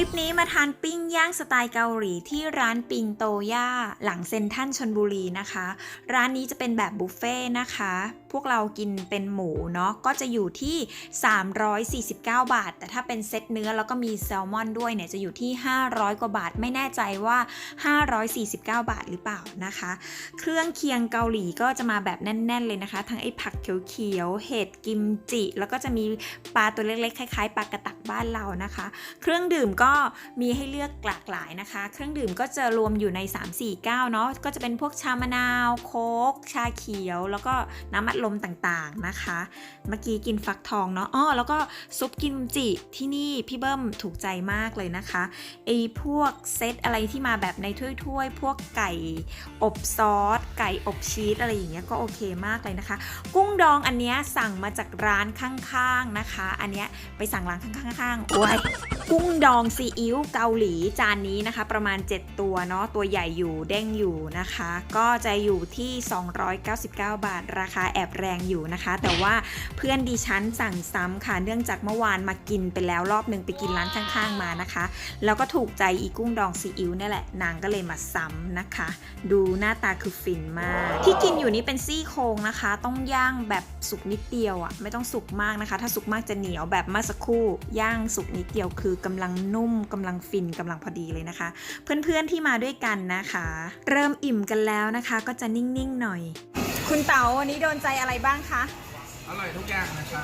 ลิปนี้มาทานปิ้งย่างสไตล์เกาหลีที่ร้านปิงโตย่าหลังเซนทันชนบุรีนะคะ ร้านนี้จะเป็นแบบบุฟเฟ่ต์นะคะ พวกเรากินเป็นหมูเนาะก็จะอยู่ที่ 349 บาท แต่ถ้าเป็นเซตเนื้อแล้วก็มีแซลมอนด้วยเนี่ยจะอยู่ที่ 500 กว่าบาท ไม่แน่ใจว่า 549 บาทหรือเปล่านะคะ เครื่องเคียงเกาหลีก็จะมาแบบแน่น ๆ เลยนะคะ ทั้งไอ้ผักเขียวๆเห็ดกิมจิ แล้วก็จะมีปลาตัวเล็กๆคล้ายๆปลากระตักบ้านเรานะคะ เครื่องดื่มก็มีให้เลือกหลากหลายนะคะ เครื่องดื่มก็จะรวมอยู่ใน 349 เนาะก็จะเป็นพวกชามะนาว โค้กชาเขียว แล้วก็น้ำอัดลลมต่างๆนะคะ เมื่อกี้กินฟักทองเนาะอ้อแล้วก็ซุปกิมจิที่นี่พี่เบิ้มถูกใจมากเลยนะคะไอ้พวกเซตอะไรที่มาแบบในถ้วยๆ พวกไก่อบซอส ไก่อบชีสอะไรอย่างเงี้ยก็โอเคมากเลยนะคะ กุ้งดองอันเนี้ยสั่งมาจากร้านข้างๆนะคะ อันเนี้ยไปสั่งร้านข้างๆๆโอ้ยกุ้งดองซีอิ๊วเกาหลีจานนี้นะคะ ประมาณ 7 ตัวเนาะตัวใหญ่อยู่เด้งอยู่นะคะ ก็จะอยู่ที่ 299 บาทราคาแอบแรงอยู่นะคะ แต่ว่าเพื่อนดิฉันสั่งซ้ำค่ะเนื่องจากเมื่อวานมากินไปแล้วรอบหนึ่งไปกินร้านข้างๆมานะคะ แล้วก็ถูกใจอีกุ้งดองซีอิ๊วนี่แหละนางก็เลยมาซ้ำนะคะ ดูหน้าตาคือฟินมาก ที่กินอยู่นี้เป็นซี่โครงนะคะ ต้องย่างแบบสุกนิดเดียวอะ่ะไม่ต้องสุกมากนะคะ ถ้าสุกมากจะเหนียวแบบเมื่อสักครู่ย่างสุกนิดเดียวคือกำลังนุ่มกำลังฟินกำลังพอดีเลยนะคะ เพื่อนๆที่มาด้วยกันนะคะ เริ่มอิ่มกันแล้วนะคะ ก็จะนิ่งๆหน่อย คุณเต๋าวันนี้โดนใจอะไรบ้างคะ อร่อยทุกอย่างนะครับ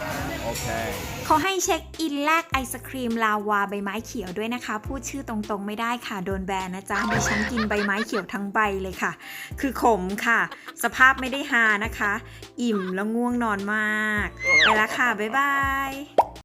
Okay. เขาให้เช็คอินแลกไอศครีมลาวาใบไม้เขียวด้วยนะคะ พูดชื่อตรงๆไม่ได้ค่ะ โดนแบนนะจ๊ะดิฉันกินใบไม้เขียวทั้งใบเลยค่ะ คือขมค่ะ สภาพไม่ได้ฮานะคะ อิ่มแล้วง่วงนอนมาก ไปละค่ะ บ๊ายบาย